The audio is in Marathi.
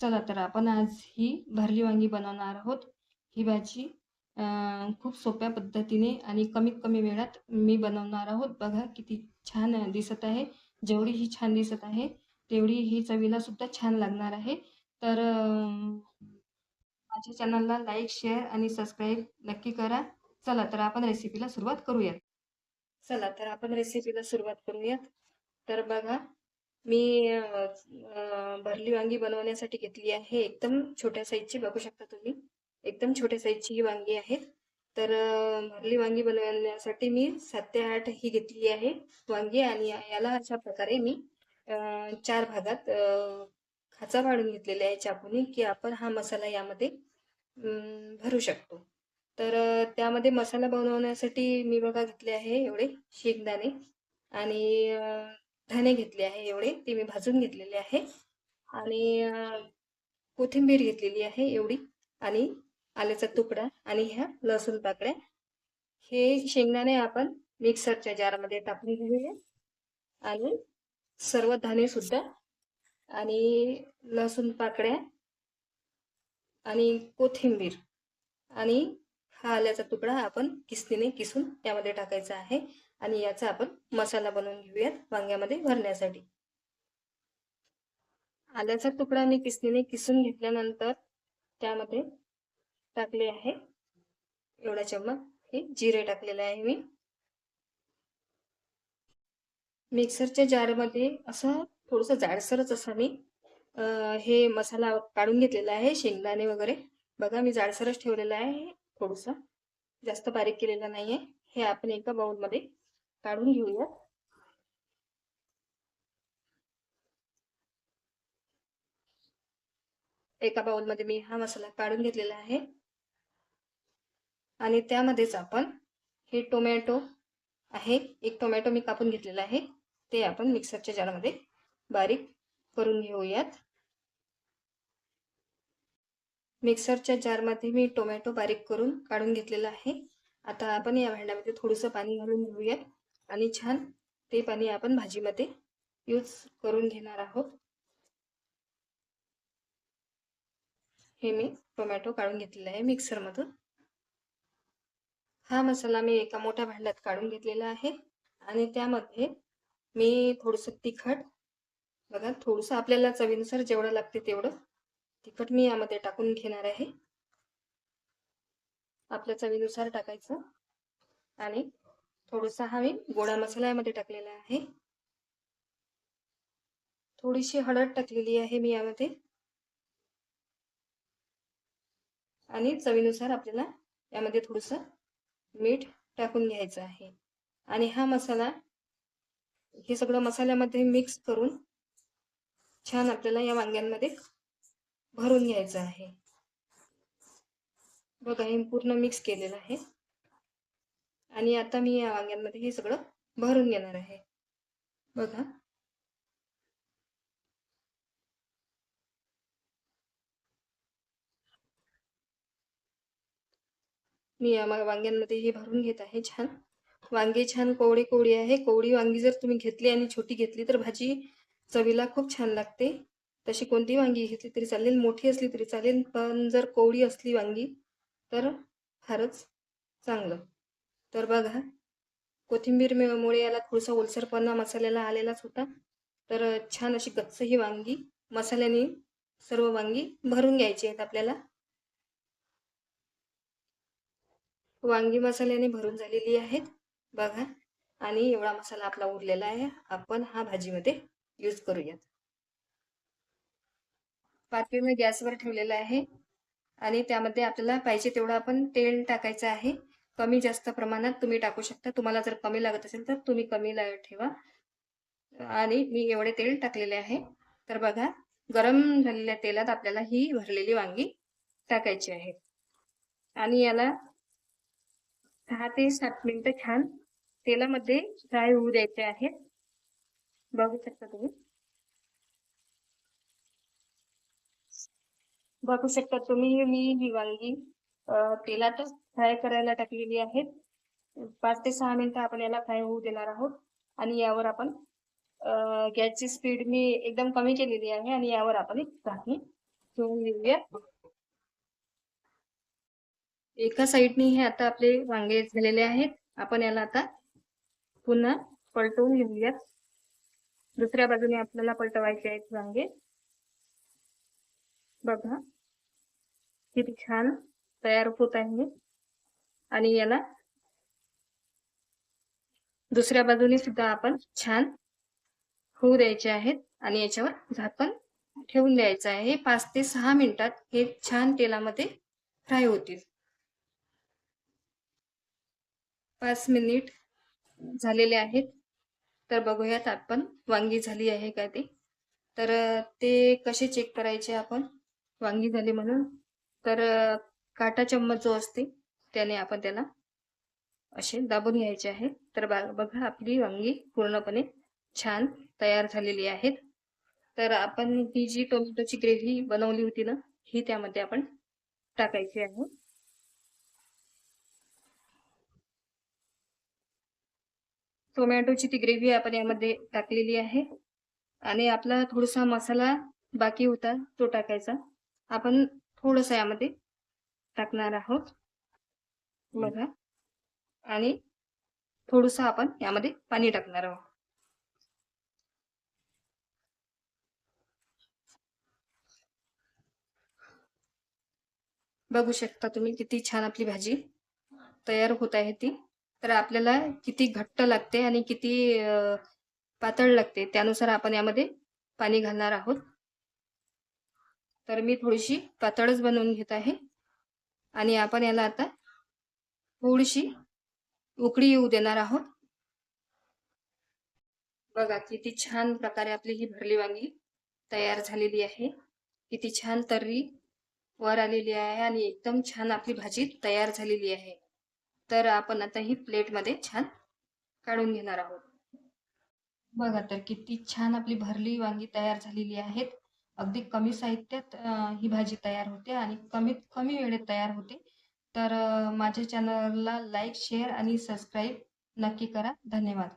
चला तर आपण आज ही भरली वांगी बनवणार आहोत. ही भाजी खूप सोप्या पद्धतीने आणि कमीत कमी वेळात मी बनवणार आहोत. बघा किती छान दिसत आहे. जेवढी ही छान दिसत आहे तेवढी ही चवीला सुद्धा छान लागणार आहे. तर माझ्या चॅनलला लाईक शेअर आणि सबस्क्राईब नक्की करा. चला तर आपण रेसिपीला सुरुवात करूयात. चला तर आपण रेसिपीला सुरुवात करूयात. तर बघा मी भरली वांगी बनवण्यासाठी घेतली आहे. एकदम छोट्या साईजची बघू शकता तुम्ही. एकदम छोट्या साईजची ही वांगी आहे. तर भरली वांगी बनवण्यासाठी मी सात ते आठ ही घेतली आहे वांगी आणि याला अशा प्रकारे मी चार भागात खाचा पाडून घेतलेले आहे चाकूने की आपण हा मसाला यामध्ये भरू शकतो. तर त्यामध्ये मसाला बनवण्यासाठी मी बघा घेतले आहे एवढे शेंगदाणे आणि अ, धने घेतले आहे एवढे ते मी भाजून घेतलेले आहे. आणि कोथिंबीर घेतलेली आहे एवढी आणि आल्याचा तुकडा आणि ह्या लसूण पाकळ्या. हे शेंगदाणे आपण मिक्सरच्या जारमध्ये टाकून घेऊया. आणि सर्व धान्य सुद्धा आणि लसूण पाकळ्या आणि कोथिंबीर आणि हा आल्याचा तुकडा आपण किसनीने किसून त्यामध्ये टाकायचा आहे. आणि याचा आपण मसाला बनवून घेऊयात वांग्यामध्ये भरण्यासाठी. आल्याचा तुकडा मी किसणीने किसून घेतल्यानंतर त्यामध्ये टाकले आहे. एवढा चम्मच हे जिरे टाकलेले आहे मी. मिक्सरच्या जारमध्ये असं थोडस जाडसरच असं मी हे मसाला काढून घेतलेला आहे शेंगदाणे वगैरे. बघा मी जाडसरच ठेवलेला आहे. थोडंसं जास्त बारीक केलेला नाहीये. हे आपण एका बाउलमध्ये काढून घेऊया एका बाउलमध्ये मी हा मसाला काढून घेतलेला आहे. आणि त्यामध्येच आपण हे टोमॅटो आहे एक टोमॅटो मी कापून घेतलेला आहे. ते आपण मिक्सरच्या जारमध्ये बारीक करून घेऊयात. मिक्सरच्या जारमध्ये मी टोमॅटो बारीक करून काढून घेतलेला आहे. आता आपण या भांड्यामध्ये थोडंसं पाणी घालून घेऊयात. आणि छान ते पाणी आपण भाजीमध्ये यूज करून घेणार आहोत. हे मी टोमॅटो काढून घेतलेला आहे मिक्सरमधून. हा मसाला मी एका मोठ्या भांड्यात काढून घेतलेला आहे आणि त्यामध्ये मी थोडंसं तिखट बघा थोडंसं आपल्याला चवीनुसार जेवढं लागते तेवढं तिखट मी यामध्ये टाकून घेणार आहे. आपल्या चवीनुसार टाकायचं आणि थोडासा हा मी गोडा मसाला यामध्ये टाकलेला आहे. थोडीशी हळद टाकलेली आहे मी यामध्ये. आणि चवीनुसार आपल्याला यामध्ये थोडस मीठ टाकून घ्यायचं आहे. आणि हा मसाला हे सगळं मसाल्यामध्ये मिक्स करून छान आपल्याला या वांग्यांमध्ये भरून घ्यायचं आहे. बघा हे पूर्ण मिक्स केलेलं आहे. आणि आता मी या वांग्यांमध्ये हे सगळं भरून घेणार आहे. बघा. मी या वांग्यांमध्ये हे भरून घेत आहे छान. वांगे छान कोवळी कोवळी आहे. कोवळी वांगी जर तुम्ही घेतली आणि छोटी घेतली तर भाजी चवीला खूप छान लागते. तशी कोणती वांगी घेतली तरी चालेल. मोठी असली तरी चालेल. पण जर कोवळी असली वांगी तर फारच चांगलं. तर बघा कोथिंबीर मुळे याला थोडासा ओलसरपणा मसाल्याला आलेलाच होता. तर छान अशी गच्च ही वांगी मसाल्याने सर्व वांगी भरून घ्यायची आहेत आपल्याला. वांगी मसाल्याने भरून झालेली आहेत. बघा. आणि एवढा मसाला आपला उरलेला आहे. आपण हा भाजीमध्ये यूज करूयात. पातळी मी गॅसवर ठेवलेला आहे. आणि त्यामध्ये आपल्याला पाहिजे तेवढं आपण तेल टाकायचं आहे. कमी जास्त प्रमाणात तुम्ही टाकू शकता. तुम्हाला जर कमी लागत असेल तर तुम्ही कमी ठेवा. आणि मी एवढे तेल टाकलेले आहे. तर बघा गरम झालेल्या तेलात आपल्याला ही भरलेली वांगी टाकायची आहे. आणि याला सहा ते सात मिनिटं छान तेलामध्ये फ्राय होऊ द्यायचे आहेत. बघू शकता तुम्ही. बघू शकता तुम्ही मी ही वांगी तेलातच फ्राय करायला टाकलेली आहेत. पाच ते सहा मिनिटं आपण याला फ्राय होऊ देणार आहोत. आणि यावर आपण गॅसची स्पीड मी एकदम कमी केलेली आहे आणि यावर आपण एक झाकणी ठेवून देऊया एका साईडने हे आता आपले वांगे झालेले आहेत. आपण याला आता पुन्हा पलटवून घेऊयात. दुसऱ्या बाजूने आपल्याला पलटवायचे आहेत वांगे. बघा किती छान तयार होत आहे. आणि याला दुसऱ्या बाजूने सुद्धा आपण छान होऊ द्यायचे आहेत. आणि याच्यावर झाकण ठेवून द्यायचं आहे. पाच ते सहा मिनिटात हे छान तेलामध्ये फ्राय होतील. पाच मिनिट झालेले आहेत. तर बघूयात आपण वांगी झाली आहे का ते? तर ते कसे चेक करायचे आपण? वांगी झाली म्हणून. तर काटा चम्मच जो असते त्याने आपण त्याला असे दाबून घ्यायचे आहे. तर बघा आपली वांगी पूर्णपणे छान तयार झालेली आहेत. तर आपण ही जी टोमॅटोची ग्रेव्ही बनवली होती ना ही त्यामध्ये आपण टाकायची आहे. टोमॅटोची ती ग्रेव्ही आपण यामध्ये टाकलेली आहे. आणि आपला थोडासा मसाला बाकी होता तो टाकायचा. आपण थोडस यामध्ये टाकणार आहोत. बघा. आणि थोडस आपण यामध्ये पाणी टाकणार आहोत. बघू शकता तुम्ही किती छान आपली भाजी तयार होत आहे ती. तर आपल्याला किती घट्ट लागते आणि किती पातळ लागते त्यानुसार आपण यामध्ये पाणी घालणार आहोत. तर मी थोडीशी पातळच बनवून घेत आहे. आणि आपण याला आता थोडीशी उकळी येऊ देणार आहोत. बघा किती छान प्रकारे आपली ही भरली वांगी तयार झालेली आहे. किती छान तर्री वर आलेली आहे आणि एकदम छान आपली भाजी तयार झालेली आहे. तर आपण आता ही प्लेटमध्ये छान काढून घेणार आहोत. बघा तर किती छान आपली भरली वांगी तयार झालेली आहेत. अगदी कमी साहित्यात ही भाजी तयार होते आणि कमीत कमी वेळेत तयार होते. तर माझ्या चॅनलला लाईक शेअर आणि सबस्क्राईब नक्की करा. धन्यवाद.